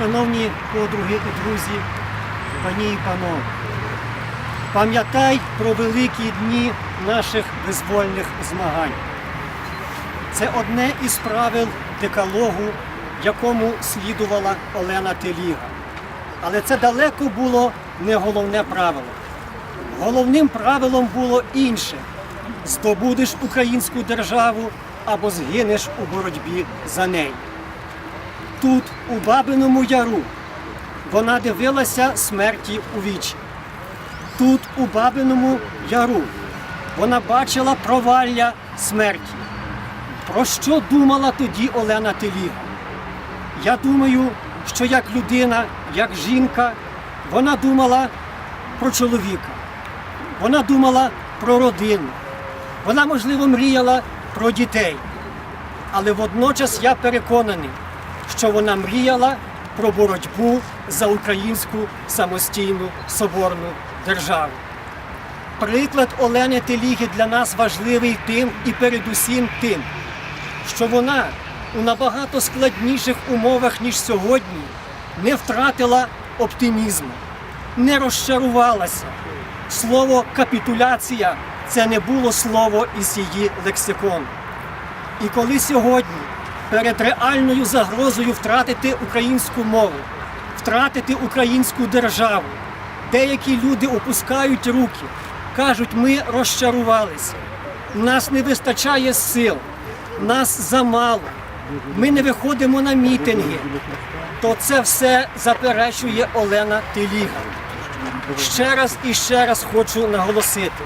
Шановні подруги і друзі, пані і панове, пам'ятай про великі дні наших визвольних змагань. Це одне із правил декалогу, якому слідувала Олена Теліга. Але це далеко було не головне правило. Головним правилом було інше: здобудеш українську державу або згинеш у боротьбі за неї. Тут, у Бабиному Яру, вона дивилася смерті у вічі. Тут, у Бабиному Яру, вона бачила провалля смерті. Про що думала тоді Олена Теліга? Я думаю, що як людина, як жінка, вона думала про чоловіка. Вона думала про родину. Вона, можливо, мріяла про дітей. Але водночас я переконаний, що вона мріяла про боротьбу за українську самостійну соборну державу. Приклад Олени Теліги для нас важливий тим і передусім тим, що вона у набагато складніших умовах, ніж сьогодні, не втратила оптимізму, не розчарувалася. Слово капітуляція це не було слово із її лексикону. І коли сьогодні перед реальною загрозою втратити українську мову, втратити українську державу, деякі люди опускають руки, кажуть, ми розчарувалися, нас не вистачає сил, нас замало, ми не виходимо на мітинги, то це все заперечує Олена Теліга. Ще раз і ще раз хочу наголосити.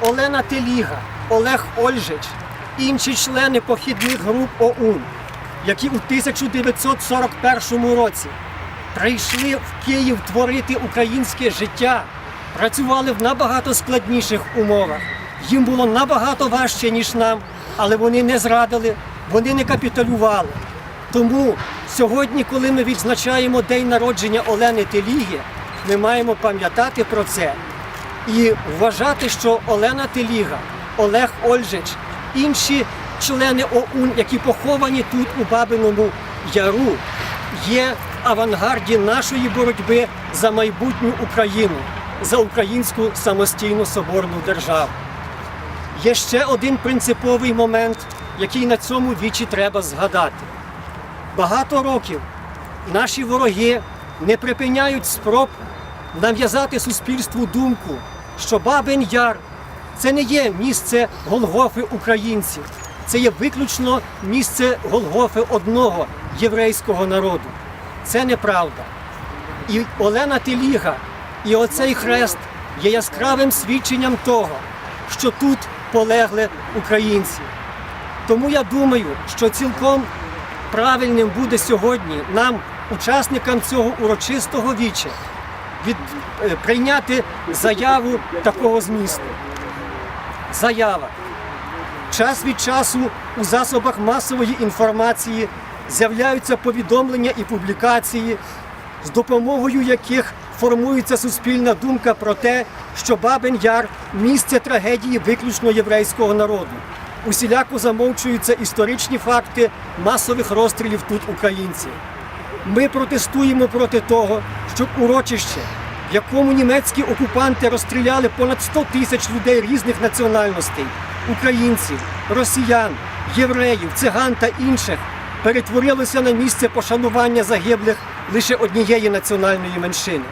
Олена Теліга, Олег Ольжич, інші члени похідних груп ОУН, які у 1941 році прийшли в Київ творити українське життя, працювали в набагато складніших умовах. Їм було набагато важче, ніж нам, але вони не зрадили, вони не капітулювали. Тому сьогодні, коли ми відзначаємо день народження Олени Теліги, ми маємо пам'ятати про це і вважати, що Олена Теліга, Олег Ольжич, інші члени ОУН, які поховані тут у Бабиному Яру, є в авангарді нашої боротьби за майбутню Україну, за українську самостійну соборну державу. Є ще один принциповий момент, який на цьому вічі треба згадати. Багато років наші вороги не припиняють спроб нав'язати суспільству думку, що Бабин Яр це не є місце Голгофи українців, це є виключно місце Голгофи одного єврейського народу. Це неправда. І Олена Теліга, і оцей хрест є яскравим свідченням того, що тут полегли українці. Тому я думаю, що цілком правильним буде сьогодні нам, учасникам цього урочистого віча, від, е, прийняти заяву такого змісту. Заява. Час від часу у засобах масової інформації з'являються повідомлення і публікації, з допомогою яких формується суспільна думка про те, що Бабин Яр місце трагедії виключно єврейського народу. Усіляко замовчуються історичні факти масових розстрілів тут українців. Ми протестуємо проти того, щоб урочище, в якому німецькі окупанти розстріляли понад 100 тисяч людей різних національностей українців, росіян, євреїв, циган та інших, перетворилося на місце пошанування загиблих лише однієї національної меншини.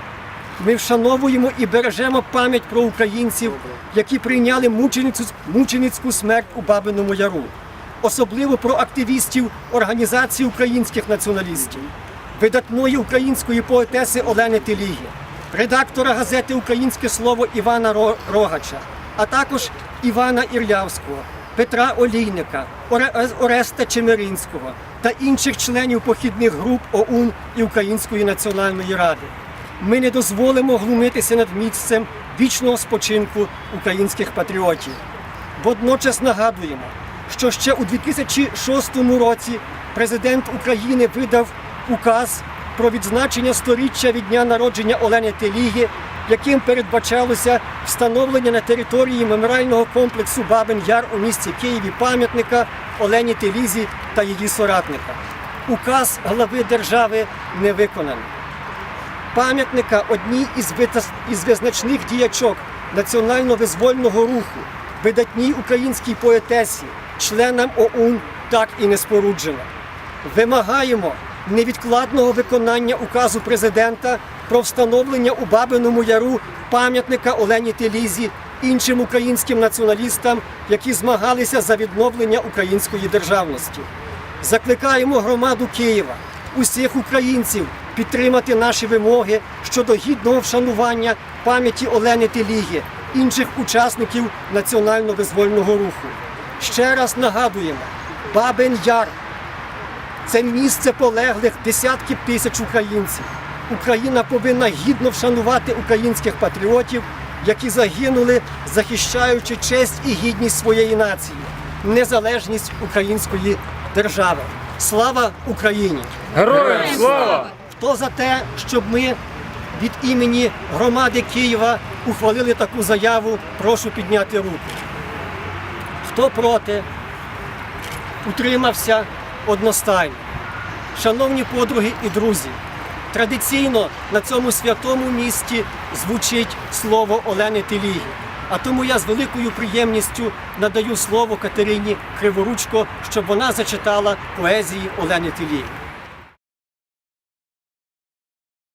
Ми вшановуємо і бережемо пам'ять про українців, які прийняли мученицьку смерть у Бабиному Яру, особливо про активістів Організації українських націоналістів, видатної української поетеси Олени Теліги, редактора газети Українське слово Івана Рогача, а також Івана Ірявського, Петра Олійника, Оре- Ореста Чемеринського та інших членів похідних груп ОУН і Української національної ради. Ми не дозволимо глумитися над місцем вічного спочинку українських патріотів. Водночас нагадуємо, що ще у 2006 році президент України видав указ про відзначення сторіччя від дня народження Олени Теліги, яким передбачалося встановлення на території меморіального комплексу Бабин Яр у місті Києві пам'ятника Олені Телізі та її соратника. Указ глави держави не виконаний. Пам'ятника одній із визначних діячок національно-визвольного руху, видатній українській поетесі, членам ОУН так і не споруджено. Вимагаємо невідкладного виконання указу президента про встановлення у Бабиному Яру пам'ятника Олені Телізі іншим українським націоналістам, які змагалися за відновлення української державності. Закликаємо громаду Києва, усіх українців підтримати наші вимоги щодо гідного вшанування пам'яті Олени Теліги, інших учасників національно-визвольного руху. Ще раз нагадуємо, Бабин Яр це місце полеглих десятків тисяч українців. Україна повинна гідно вшанувати українських патріотів, які загинули, захищаючи честь і гідність своєї нації, незалежність української держави. Слава Україні! Героям слава! Хто за те, щоб ми від імені громади Києва ухвалили таку заяву, прошу підняти руку. Хто проти? Утримався одностайно. Шановні подруги і друзі, традиційно на цьому святому місті звучить слово Олени Теліги. А тому я з великою приємністю надаю слово Катерині Криворучко, щоб вона зачитала поезії Олени Теліги.